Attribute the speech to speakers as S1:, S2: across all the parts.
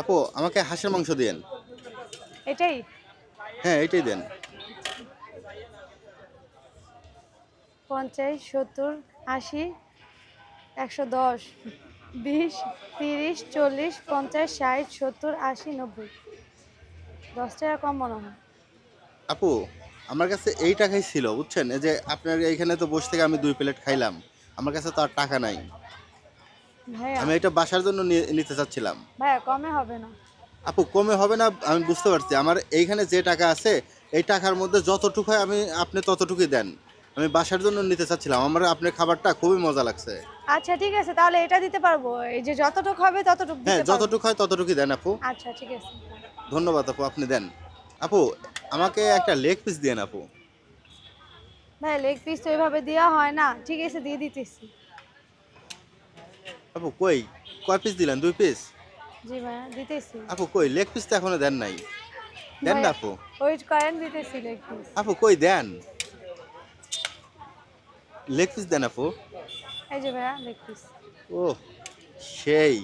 S1: আপু আমাকে হাঁসের মাংস দিয়েন।
S2: এটাই?
S1: হ্যাঁ এটাই দেন।
S2: পঞ্চাশ সত্তর আশি একশো দশ বিশ তিরিশ চল্লিশ পঞ্চাশ ষাট সত্তর আশি নব্বই। দশ টাকা কম মনে হয়।
S1: আপু আমার কাছে এই টাকাই ছিল বুঝছেন? এই যে আপনার এইখানে তো বসে থেকে আমি দুই প্লেট খাইলাম আমার কাছে তো আর টাকা নাই। আমি এটা বাসার জন্য নিতে চাচ্ছিলাম।
S2: ভাইয়া কমে হবে না।
S1: আপু কমে হবে না আমি বুঝতে পারছি। আমার এইখানে যে টাকা আছে এই টাকার মধ্যে যতটুকু হয় আমি আপনি ততটুকুই দেন। আমি বাসার জন্য নিতে চাচ্ছিলাম। আমার আপনার খাবারটা খুবই মজা লাগছে।
S2: আচ্ছা ঠিক আছে তাহলে এটা দিতে পারব। এই যে যতটুকু হবে ততটুকু
S1: হ্যাঁ যতটুকু হয় ততটুকুই দেন আপু।
S2: আচ্ছা ঠিক আছে।
S1: ধন্যবাদ আপু আপনি দেন। আপু আমাকে একটা লেগ পিস দেন আপু।
S2: ভাই লেগ পিস তো এভাবে দেওয়া হয় না। ঠিক আছে দিয়ে দিতেছি।
S1: আপু কই? কয় পিস দিলেন? দুই পিস
S2: জি ভাইয়া দিতেছি।
S1: আপু কই? লেগ পিস তো এখনও দেন নাই। দেন না আপু।
S2: ওয়েট করেন দিতেছি লেগ পিস
S1: আপু কই দেন? লেগ পিস দেন আপু।
S2: এই যে ভাইয়া লেগ পিস
S1: ও সেই।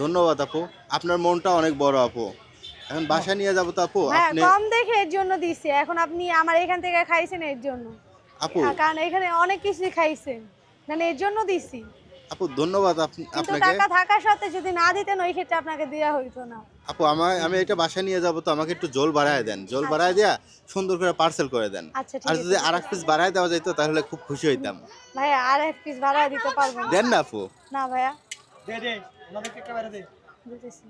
S1: ধন্যবাদ আপু। আপনার মনটা অনেক বড় আপু। এখন বাসা নিয়ে যাব তো আপু। আপনি
S2: কম দেখে এর জন্য দিছি। এখন আপনি আমার এখান থেকে খাইছেন এর জন্য।
S1: আপু।
S2: কারণ এখানে অনেক কিছু খাইছেন। মানে এর জন্য দিছি।
S1: আপু ধন্যবাদ আপ-
S2: কিন্তু
S1: আপনাকে।
S2: টাকা থাকা সত্ত্বে যদি না দিতেন ওই ক্ষেত্রে আপনাকে দেওয়া হইতো না।
S1: আপু আমার আমি এটা বাসা নিয়ে যাব তো আমাকে একটু জল বাড়ায় দেন। জল বাড়ায় দেয়া সুন্দর করে পার্সেল করে দেন।
S2: আচ্ছা
S1: আর যদি আর এক পিস বাড়ায় দেওয়া যেত তাহলে খুব খুশি হইতাম।
S2: ভাইয়া আর এক পিস ভাড়া দিতে পারব
S1: দেন না আপু।
S2: না ভাইয়া।
S3: দে দে ওনাদেরকে একটা বাইরে দে।
S2: দিতেছি